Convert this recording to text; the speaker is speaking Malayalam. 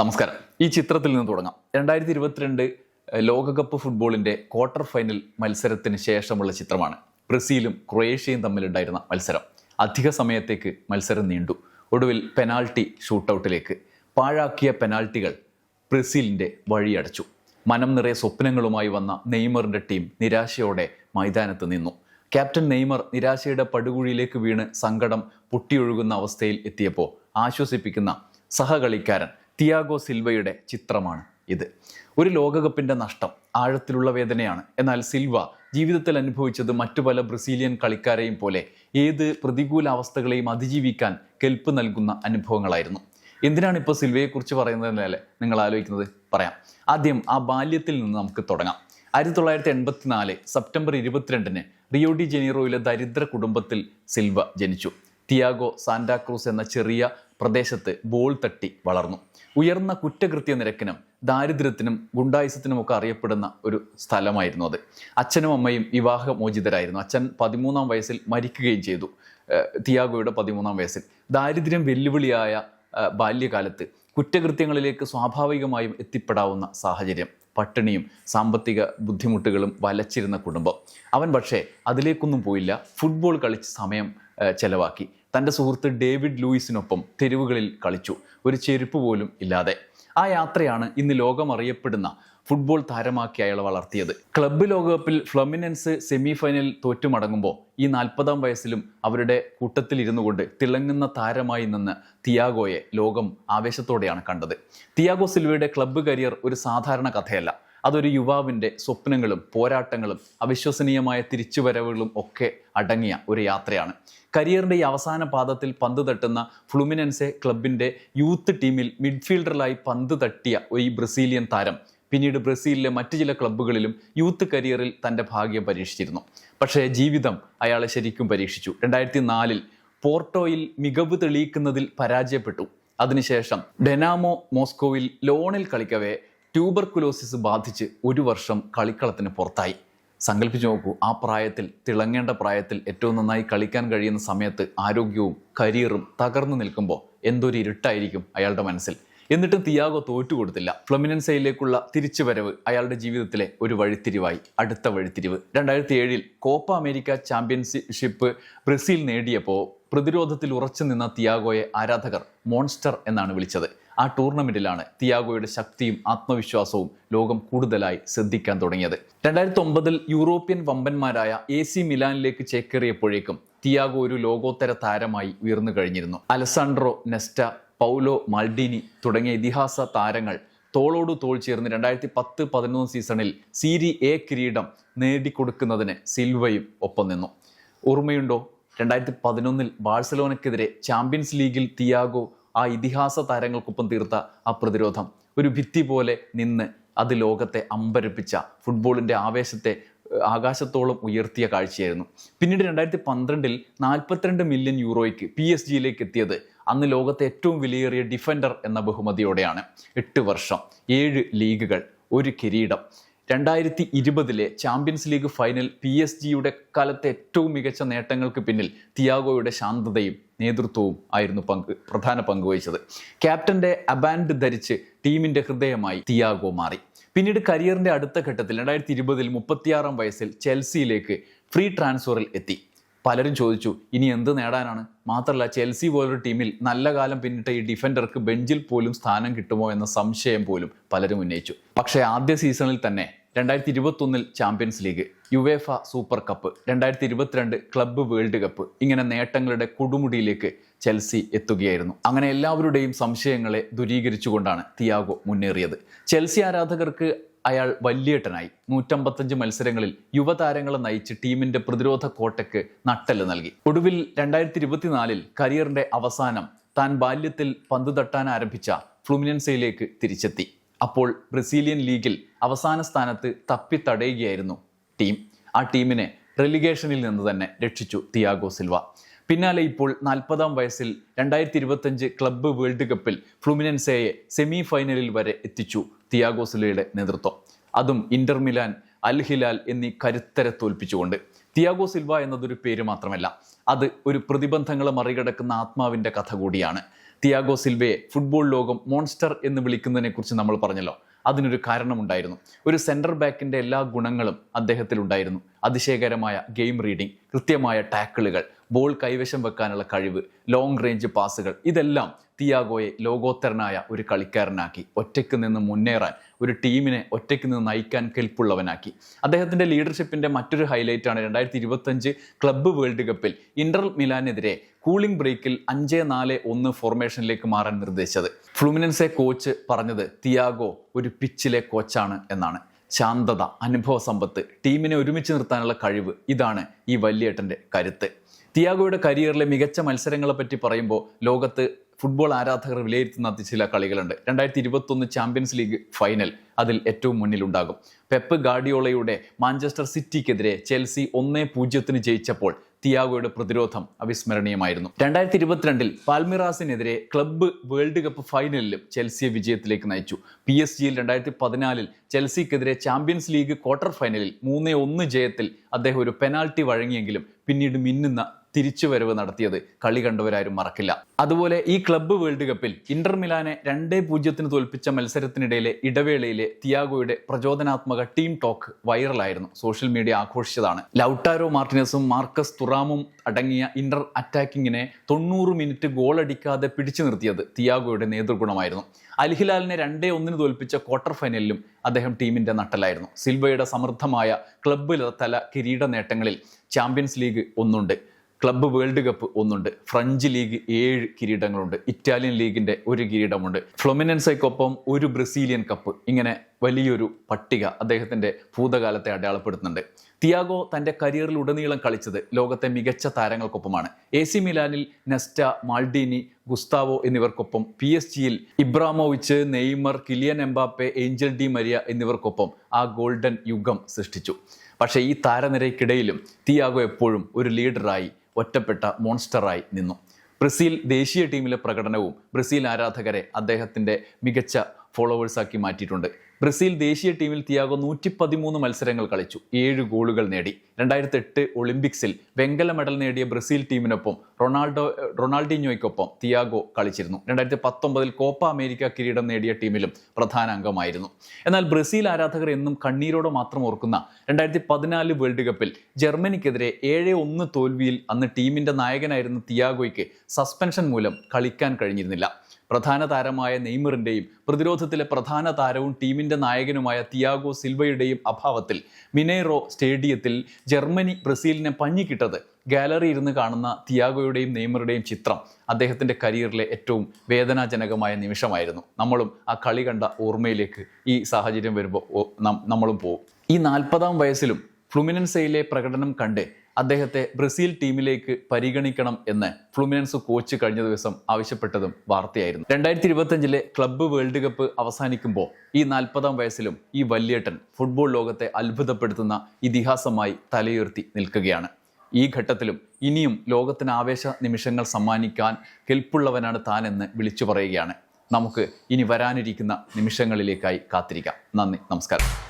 നമസ്കാരം. ഈ ചിത്രത്തിൽ നിന്ന് തുടങ്ങാം. രണ്ടായിരത്തി ഇരുപത്തിരണ്ട് ലോകകപ്പ് ഫുട്ബോളിന്റെ ക്വാർട്ടർ ഫൈനൽ മത്സരത്തിന് ശേഷമുള്ള ചിത്രമാണ്. ബ്രസീലും ക്രൊയേഷ്യയും തമ്മിലുണ്ടായിരുന്ന മത്സരം. അധിക സമയത്തേക്ക് മത്സരം നീണ്ടു. ഒടുവിൽ പെനാൾട്ടി ഷൂട്ടൗട്ടിലേക്ക്. പാഴാക്കിയ പെനാൾട്ടികൾ ബ്രസീലിന്റെ വഴിയടച്ചു മനം നിറയെ സ്വപ്നങ്ങളുമായി വന്ന നെയ്മറിന്റെ ടീം നിരാശയോടെ മൈതാനത്ത് നിന്നു. ക്യാപ്റ്റൻ നെയ്മർ നിരാശയുടെ പടുകുഴിയിലേക്ക് വീണ് സങ്കടം പൊട്ടിയൊഴുകുന്ന അവസ്ഥയിൽ എത്തിയപ്പോൾ ആശ്വസിപ്പിക്കുന്ന സഹകളിക്കാരൻ തിയാഗോ സിൽവയുടെ ചിത്രമാണ് ഇത്. ഒരു ലോകകപ്പിന്റെ നഷ്ടം ആഴത്തിലുള്ള വേദനയാണ്. എന്നാൽ സിൽവ ജീവിതത്തിൽ അനുഭവിച്ചത് മറ്റു പല ബ്രസീലിയൻ കളിക്കാരെയും പോലെ ഏത് പ്രതികൂല അവസ്ഥകളെയും അതിജീവിക്കാൻ കെൽപ്പ് നൽകുന്ന അനുഭവങ്ങളായിരുന്നു. എന്തിനാണ് ഇപ്പോൾ സിൽവയെക്കുറിച്ച് പറയുന്നതിനല്ലേ നിങ്ങൾ ആലോചിക്കുന്നത്? പറയാം. ആദ്യം ആ ബാല്യത്തിൽ നിന്ന് നമുക്ക് തുടങ്ങാം. ആയിരത്തി തൊള്ളായിരത്തി എൺപത്തിനാല് സെപ്റ്റംബർ ഇരുപത്തിരണ്ടിന് റിയോ ഡി ജനീറോയിലെ ദരിദ്ര കുടുംബത്തിൽ സിൽവ ജനിച്ചു. തിയാഗോ സാന്റാക്രൂസ് എന്ന ചെറിയ പ്രദേശത്ത് ബോൾ തട്ടി വളർന്നു. ഉയർന്ന കുറ്റകൃത്യ നിരക്കിനും ദാരിദ്ര്യത്തിനും ഗുണ്ടായുസത്തിനും ഒക്കെ അറിയപ്പെടുന്ന ഒരു സ്ഥലമായിരുന്നു അത്. അച്ഛനും അമ്മയും വിവാഹമോചിതരായിരുന്നു. അച്ഛൻ പതിമൂന്നാം വയസ്സിൽ മരിക്കുകയും ചെയ്തു. തിയാഗോയുടെ പതിമൂന്നാം വയസ്സിൽ. ദാരിദ്ര്യം വെല്ലുവിളിയായ ബാല്യകാലത്ത് കുറ്റകൃത്യങ്ങളിലേക്ക് സ്വാഭാവികമായും എത്തിപ്പെടാവുന്ന സാഹചര്യം. പട്ടിണിയും സാമ്പത്തിക ബുദ്ധിമുട്ടുകളും വലച്ചിരുന്ന കുടുംബം. അവൻ പക്ഷേ അതിലേക്കൊന്നും പോയില്ല. ഫുട്ബോൾ കളിച്ച് സമയം ചെലവാക്കി. തന്റെ സുഹൃത്ത് ഡേവിഡ് ലൂയിസിനൊപ്പം തെരുവുകളിൽ കളിച്ചു. ഒരു ചെരുപ്പ് പോലും ഇല്ലാതെ. ആ യാത്രയാണ് ഇന്ന് ലോകമറിയപ്പെടുന്ന ഫുട്ബോൾ താരമാക്കി അയാൾ വളർത്തിയത്. ക്ലബ്ബ് ലോകകപ്പിൽ ഫ്ലമിനൻസ് സെമി ഫൈനലിൽ തോറ്റുമടങ്ങുമ്പോൾ ഈ നാൽപ്പതാം വയസ്സിലും അവരുടെ കൂട്ടത്തിൽ ഇരുന്നു കൊണ്ട് തിളങ്ങുന്ന താരമായി നിന്ന് തിയാഗോയെ ലോകം ആവേശത്തോടെയാണ് കണ്ടത്. തിയാഗോ സിൽവയുടെ ക്ലബ്ബ് കരിയർ ഒരു സാധാരണ കഥയല്ല. അതൊരു യുവാവിന്റെ സ്വപ്നങ്ങളും പോരാട്ടങ്ങളും അവിശ്വസനീയമായ തിരിച്ചുവരവുകളും ഒക്കെ അടങ്ങിയ ഒരു യാത്രയാണ്. കരിയറിന്റെ ഈ അവസാന പാദത്തിൽ പന്ത് തട്ടുന്ന ഫ്ലുമിനൻസെ ക്ലബിന്റെ യൂത്ത് ടീമിൽ മിഡ്ഫീൽഡറിലായി പന്ത് തട്ടിയ ഈ ബ്രസീലിയൻ താരം പിന്നീട് ബ്രസീലിലെ മറ്റു ചില ക്ലബ്ബുകളിലും യൂത്ത് കരിയറിൽ തന്റെ ഭാഗ്യം പരീക്ഷിച്ചിരുന്നു. പക്ഷേ ജീവിതം അയാളെ ശരിക്കും പരീക്ഷിച്ചു. രണ്ടായിരത്തി നാലിൽ പോർട്ടോയിൽ മികവ് തെളിയിക്കുന്നതിൽ പരാജയപ്പെട്ടു. അതിനുശേഷം ഡെനാമോ മോസ്കോയിൽ ലോണിൽ കളിക്കവേ ട്യൂബർകുലോസിസ് ബാധിച്ച് ഒരു വർഷം കളിക്കളത്തിന് പുറത്തായി. സങ്കല്പിച്ചു നോക്കൂ ആ പ്രായത്തിൽ തിളങ്ങേണ്ട പ്രായത്തിൽ ഏറ്റവും നന്നായി കളിക്കാൻ കഴിയുന്ന സമയത്ത് ആരോഗ്യവും കരിയറും തകർന്നു നിൽക്കുമ്പോൾ എന്തൊരു ഇരുട്ടായിരിക്കും അയാളുടെ മനസ്സിൽ. എന്നിട്ടും തിയാഗോ തോറ്റുകൊടുത്തില്ല ഫ്ലമിനൻസയിലേക്കുള്ള തിരിച്ചുവരവ് അയാളുടെ ജീവിതത്തിലെ ഒരു വഴിത്തിരിവായി. അടുത്ത വഴിത്തിരിവ്. രണ്ടായിരത്തി ഏഴിൽ കോപ്പ അമേരിക്ക ചാമ്പ്യൻഷിപ്പ് ബ്രസീൽ നേടിയപ്പോൾ പ്രതിരോധത്തിൽ ഉറച്ചു നിന്ന തിയാഗോയെ ആരാധകർ മോൺസ്റ്റർ എന്നാണ് വിളിച്ചത്. ആ ടൂർണമെന്റിലാണ് തിയാഗോയുടെ ശക്തിയും ആത്മവിശ്വാസവും ലോകം കൂടുതലായി ശ്രദ്ധിക്കാൻ തുടങ്ങിയത്. രണ്ടായിരത്തി ഒമ്പതിൽ യൂറോപ്യൻ വമ്പന്മാരായ എ സി മിലാനിലേക്ക് ചേക്കേറിയപ്പോഴേക്കും തിയാഗോ ഒരു ലോകോത്തര താരമായി ഉയർന്നു കഴിഞ്ഞിരുന്നു. അലസാൻഡ്രോ നെസ്റ്റ പൗലോ മാൾഡിനി തുടങ്ങിയ ഇതിഹാസ താരങ്ങൾ തോളോട് തോൾ ചേർന്ന് രണ്ടായിരത്തി പത്ത് പതിനൊന്ന് സീസണിൽ സീരി എ കിരീടം നേടിക്കൊടുക്കുന്നതിന് സിൽവയും ഒപ്പം നിന്നു. ഓർമ്മയുണ്ടോ? രണ്ടായിരത്തി പതിനൊന്നിൽ ബാഴ്സലോണയ്ക്കെതിരെ ചാമ്പ്യൻസ് ലീഗിൽ തിയാഗോ ആ ഇതിഹാസ താരങ്ങൾക്കൊപ്പം തീർത്ത ആ പ്രതിരോധം. ഒരു ഭിത്തി പോലെ നിന്ന് അത് ലോകത്തെ അമ്പരപ്പിച്ച ഫുട്ബോളിന്റെ ആവേശത്തെ ആകാശത്തോളം ഉയർത്തിയ കാഴ്ചയായിരുന്നു. പിന്നീട് രണ്ടായിരത്തി പന്ത്രണ്ടിൽ നാൽപ്പത്തിരണ്ട് മില്യൺ യൂറോയ്ക്ക് പി എസ് ജിയിലേക്ക് എത്തിയത് അന്ന് ലോകത്തെ ഏറ്റവും വിലയേറിയ ഡിഫൻഡർ എന്ന ബഹുമതിയോടെയാണ്. എട്ട് വർഷം ഏഴ് ലീഗുകൾ ഒരു കിരീടം. രണ്ടായിരത്തി ഇരുപതിലെ champions league final P S ജിയുടെ കാലത്തെ ഏറ്റവും മികച്ച നേട്ടങ്ങൾക്ക് പിന്നിൽ തിയാഗോയുടെ ശാന്തതയും നേതൃത്വവും ആയിരുന്നു പങ്ക് പ്രധാന പങ്ക് വഹിച്ചത്. ക്യാപ്റ്റന്റെ അബാൻഡ് ധരിച്ച് ടീമിന്റെ ഹൃദയമായി തിയാഗോ മാറി. പിന്നീട് കരിയറിന്റെ അടുത്ത ഘട്ടത്തിൽ രണ്ടായിരത്തി ഇരുപതിൽ മുപ്പത്തിയാറാം വയസ്സിൽ ചെൽസിയിലേക്ക് ഫ്രീ ട്രാൻസ്ഫറിൽ എത്തി. പലരും ചോദിച്ചു ഇനി എന്ത് നേടാനാണ്? മാത്രമല്ല ചെൽസി പോലൊരു ടീമിൽ നല്ല കാലം പിന്നിട്ട ഈ ഡിഫൻഡർക്ക് ബെഞ്ചിൽ പോലും സ്ഥാനം കിട്ടുമോ? എന്ന സംശയം പോലും പലരും ഉന്നയിച്ചു. പക്ഷേ ആദ്യ സീസണിൽ തന്നെ രണ്ടായിരത്തി ഇരുപത്തൊന്നിൽ champions league UEFA super cup രണ്ടായിരത്തി ഇരുപത്തിരണ്ട് ക്ലബ്ബ് വേൾഡ് കപ്പ് ഇങ്ങനെ നേട്ടങ്ങളുടെ കൊടുമുടിയിലേക്ക് ചെൽസി എത്തുകയായിരുന്നു. അങ്ങനെ എല്ലാവരുടെയും സംശയങ്ങളെ ദുരീകരിച്ചുകൊണ്ടാണ് തിയാഗോ മുന്നേറിയത്. ചെൽസി ആരാധകർക്ക് അയാൾ വല്യേട്ടനായി. നൂറ്റമ്പത്തഞ്ച് മത്സരങ്ങളിൽ യുവതാരങ്ങളെ നയിച്ച് ടീമിന്റെ പ്രതിരോധ കോട്ടയ്ക്ക് നട്ടൽ നൽകി. ഒടുവിൽ രണ്ടായിരത്തി ഇരുപത്തിനാലിൽ കരിയറിന്റെ അവസാനം താൻ ബാല്യത്തിൽ പന്ത് തട്ടാൻ ആരംഭിച്ച ഫ്ലുമിനൻസയിലേക്ക് തിരിച്ചെത്തി. അപ്പോൾ ബ്രസീലിയൻ ലീഗിൽ അവസാന സ്ഥാനത്ത് തപ്പിത്തടയുകയായിരുന്നു ടീം. ആ ടീമിനെ റെലിഗേഷനിൽ നിന്ന് തന്നെ രക്ഷിച്ചു തിയാഗോ സിൽവ. പിന്നാലെ ഇപ്പോൾ നാൽപ്പതാം വയസ്സിൽ രണ്ടായിരത്തി ഇരുപത്തഞ്ച് ക്ലബ്ബ് വേൾഡ് കപ്പിൽ ഫ്ലുമിനൻസയെ സെമി ഫൈനലിൽ വരെ എത്തിച്ചു തിയാഗോ സിൽവയുടെ നേതൃത്വം. അതും ഇന്റർ മിലാൻ അൽ ഹിലാൽ എന്നീ കരുത്തരെ തോൽപ്പിച്ചുകൊണ്ട് തിയാഗോ സിൽവ എന്നതൊരു പേര് മാത്രമല്ല അത് ഒരു പ്രതിബന്ധങ്ങളെ മറികടക്കുന്ന ആത്മാവിന്റെ കഥ കൂടിയാണ്. തിയാഗോ സിൽവയെ ഫുട്ബോൾ ലോകം മോൺസ്റ്റർ എന്ന് വിളിക്കുന്നതിനെക്കുറിച്ച് നമ്മൾ പറഞ്ഞല്ലോ. അതിനൊരു കാരണമുണ്ടായിരുന്നു. ഒരു സെന്റർ ബാക്കിന്റെ എല്ലാ ഗുണങ്ങളും അദ്ദേഹത്തിൽ ഉണ്ടായിരുന്നു. അതിശയകരമായ ഗെയിം റീഡിംഗ് കൃത്യമായ ടാക്കിളുകൾ ബോൾ കൈവശം വെക്കാനുള്ള കഴിവ് ലോങ് റേഞ്ച് പാസുകൾ ഇതെല്ലാം തിയാഗോയെ ലോകോത്തരനായ ഒരു കളിക്കാരനാക്കി ഒറ്റയ്ക്ക് നിന്ന് മുന്നേറാൻ ഒരു ടീമിനെ ഒറ്റയ്ക്ക് നിന്ന് നയിക്കാൻ കെൽപ്പുള്ളവനാക്കി. അദ്ദേഹത്തിന്റെ ലീഡർഷിപ്പിന്റെ മറ്റൊരു ഹൈലൈറ്റാണ് രണ്ടായിരത്തി ഇരുപത്തഞ്ച് ക്ലബ്ബ് വേൾഡ് കപ്പിൽ ഇന്റർ മിലാനെതിരെ കൂളിംഗ് ബ്രേക്കിൽ അഞ്ച് നാല് ഒന്ന് ഫോർമേഷനിലേക്ക് മാറാൻ നിർദ്ദേശിച്ചത്. ഫ്ലുമിനൻസെ കോച്ച് പറഞ്ഞത് തിയാഗോ ഒരു പിച്ചിലെ കോച്ചാണ് എന്നാണ്. ശാന്തത അനുഭവ സമ്പത്ത് ടീമിനെ ഒരുമിച്ച് നിർത്താനുള്ള കഴിവ് ഇതാണ് ഈ വല്യേട്ടന്റെ കരുത്ത്. തിയാഗോയുടെ കരിയറിലെ മികച്ച മത്സരങ്ങളെ പറ്റി പറയുമ്പോൾ ലോകത്ത് ഫുട്ബോൾ ആരാധകർ വിലയിരുത്തുന്ന ചില കളികളുണ്ട്. രണ്ടായിരത്തി ഇരുപത്തൊന്ന് ചാമ്പ്യൻസ് ലീഗ് ഫൈനൽ അതിൽ ഏറ്റവും മുന്നിലുണ്ടാകും പെപ്പ് ഗാഡിയോളയുടെ മാഞ്ചസ്റ്റർ സിറ്റിക്കെതിരെ ചെൽസി ഒന്നേ പൂജ്യത്തിന് ജയിച്ചപ്പോൾ തിയാഗോയുടെ പ്രതിരോധം അവിസ്മരണീയമായിരുന്നു. രണ്ടായിരത്തി ഇരുപത്തിരണ്ടിൽ പാൽമിറാസിനെതിരെ ക്ലബ്ബ് വേൾഡ് കപ്പ് ഫൈനലിലും ചെൽസിയെ വിജയത്തിലേക്ക് നയിച്ചു. പി എസ് ജിയിൽ രണ്ടായിരത്തി പതിനാലിൽ ചെൽസിക്കെതിരെ ചാമ്പ്യൻസ് ലീഗ് ക്വാർട്ടർ ഫൈനലിൽ മൂന്നേ ഒന്ന് ജയത്തിൽ അദ്ദേഹം ഒരു പെനാൽറ്റി വഴങ്ങിയെങ്കിലും പിന്നീട് മിന്നുന്ന തിരിച്ചുവരവ് നടത്തിയത് കളി കണ്ടവരാരും മറക്കില്ല. അതുപോലെ ഈ ക്ലബ്ബ് വേൾഡ് കപ്പിൽ ഇന്റർ മിലാനെ രണ്ടേ പൂജ്യത്തിന് തോൽപ്പിച്ച മത്സരത്തിനിടയിലെ ഇടവേളയിലെ തിയാഗോയുടെ പ്രചോദനാത്മക ടീം ടോക്ക് വൈറലായിരുന്നു. സോഷ്യൽ മീഡിയ ആഘോഷിച്ചതാണ്. ലൗട്ടാരോ മാർട്ടിനസും മാർക്കസ് തുറാമും അടങ്ങിയ ഇന്റർ അറ്റാക്കിങ്ങിനെ തൊണ്ണൂറ് മിനിറ്റ് ഗോളടിക്കാതെ പിടിച്ചു നിർത്തിയത് തിയാഗോയുടെ നേതൃഗുണമായിരുന്നു. അൽഹിലാലിനെ രണ്ടേ ഒന്നിന് തോൽപ്പിച്ച ക്വാർട്ടർ ഫൈനലിലും അദ്ദേഹം ടീമിന്റെ നട്ടലായിരുന്നു. സിൽവയുടെ സമൃദ്ധമായ ക്ലബ്ബ് തല കിരീട നേട്ടങ്ങളിൽ ചാമ്പ്യൻസ് ലീഗ് ഒന്നുണ്ട്. ക്ലബ്ബ് വേൾഡ് കപ്പ് ഒന്നുണ്ട്. ഫ്രഞ്ച് ലീഗ് ഏഴ് കിരീടങ്ങളുണ്ട്. ഇറ്റാലിയൻ ലീഗിന്റെ ഒരു കിരീടമുണ്ട്. ഫ്ലൊമിനൻസയ്ക്കൊപ്പം ഒരു ബ്രസീലിയൻ കപ്പ്. ഇങ്ങനെ വലിയൊരു പട്ടിക അദ്ദേഹത്തിന്റെ ഭൂതകാലത്തെ അടയാളപ്പെടുത്തുന്നുണ്ട്. തിയാഗോ തന്റെ കരിയറിൽ ഉടനീളം കളിച്ചത് ലോകത്തെ മികച്ച താരങ്ങൾക്കൊപ്പമാണ്. എ സി മിലാനിൽ നെസ്റ്റ മാൾഡീനി ഗുസ്താവോ എന്നിവർക്കൊപ്പം പി എസ് ജിയിൽ Ibrahimovic Neymar Kylian Mbappe Angel Di Maria എന്നിവർക്കൊപ്പം ആ ഗോൾഡൻ യുഗം സൃഷ്ടിച്ചു. പക്ഷേ ഈ താരനിരയ്ക്കിടയിലും തിയാഗോ എപ്പോഴും ഒരു ലീഡറായി ഒറ്റപ്പെട്ട മോൺസ്റ്ററായി നിന്നു. ബ്രസീൽ ദേശീയ ടീമിലെ പ്രകടനവും ബ്രസീൽ ആരാധകരെ അദ്ദേഹത്തിന്റെ മികച്ച ഫോളോവേഴ്സാക്കി മാറ്റിയിട്ടുണ്ട്. ബ്രസീൽ ദേശീയ ടീമിൽ തിയാഗോ നൂറ്റി പതിമൂന്ന് മത്സരങ്ങൾ കളിച്ചു. ഏഴ് ഗോളുകൾ നേടി. രണ്ടായിരത്തി എട്ട് ഒളിമ്പിക്സിൽ വെങ്കല മെഡൽ നേടിയ ബ്രസീൽ ടീമിനൊപ്പം റൊണാൾഡോ റൊണാൾഡിനോയ്ക്കൊപ്പം തിയാഗോ കളിച്ചിരുന്നു. രണ്ടായിരത്തി പത്തൊമ്പതിൽ കോപ്പ അമേരിക്ക കിരീടം നേടിയ ടീമിലും പ്രധാന അംഗമായിരുന്നു. എന്നാൽ ബ്രസീൽ ആരാധകർ എന്നും കണ്ണീരോടെ മാത്രം ഓർക്കുന്ന രണ്ടായിരത്തി പതിനാല് വേൾഡ് കപ്പിൽ ജർമ്മനിക്കെതിരെ ഏഴ് ഒന്ന് തോൽവിയിൽ അന്ന് ടീമിന്റെ നായകനായിരുന്ന തിയാഗോയ്ക്ക് സസ്പെൻഷൻ മൂലം കളിക്കാൻ കഴിഞ്ഞിരുന്നില്ല. പ്രധാന താരമായ നെയ്മറിന്റെയും പ്രതിരോധത്തിലെ പ്രധാന താരവും ടീമിന്റെ നായകനുമായ തിയാഗോ സിൽവയുടെയും അഭാവത്തിൽ മിനേറോ സ്റ്റേഡിയത്തിൽ ജർമ്മനി ബ്രസീലിനെ പഞ്ഞിക്കിട്ടത് ഗാലറി ഇരുന്ന് കാണുന്ന തിയാഗോയുടെയും നെയ്മറുടെയും ചിത്രം അദ്ദേഹത്തിന്റെ കരിയറിലെ ഏറ്റവും വേദനാജനകമായ നിമിഷമായിരുന്നു. നമ്മളും ആ കളി കണ്ട ഓർമ്മയിലേക്ക് ഈ സാഹചര്യം വരുമ്പോൾ നമ്മളും പോകും ഈ നാൽപ്പതാം വയസ്സിലും ഫ്ലുമിനൻസയിലെ പ്രകടനം കണ്ട് അദ്ദേഹത്തെ ബ്രസീൽ ടീമിലേക്ക് പരിഗണിക്കണം എന്ന് ഫ്ലുമിനൻസ് കോച്ച് കഴിഞ്ഞ ദിവസം ആവശ്യപ്പെട്ടതും വാർത്തയായിരുന്നു. രണ്ടായിരത്തി ഇരുപത്തഞ്ചിലെ ക്ലബ്ബ് വേൾഡ് കപ്പ് അവസാനിക്കുമ്പോൾ ഈ നാൽപ്പതാം വയസ്സിലും ഈ വല്യേട്ടൻ ഫുട്ബോൾ ലോകത്തെ അത്ഭുതപ്പെടുത്തുന്ന ഇതിഹാസമായി തലയുയർത്തി നിൽക്കുകയാണ്. ഈ ഘട്ടത്തിലും ഇനിയും ലോകത്തിന് ആവേശ നിമിഷങ്ങൾ സമ്മാനിക്കാൻ കെൽപ്പുള്ളവനാണ് താനെന്ന് വിളിച്ചു പറയുകയാണ്. നമുക്ക് ഇനി വരാനിരിക്കുന്ന നിമിഷങ്ങളിലേക്കായി കാത്തിരിക്കാം. നന്ദി നമസ്കാരം.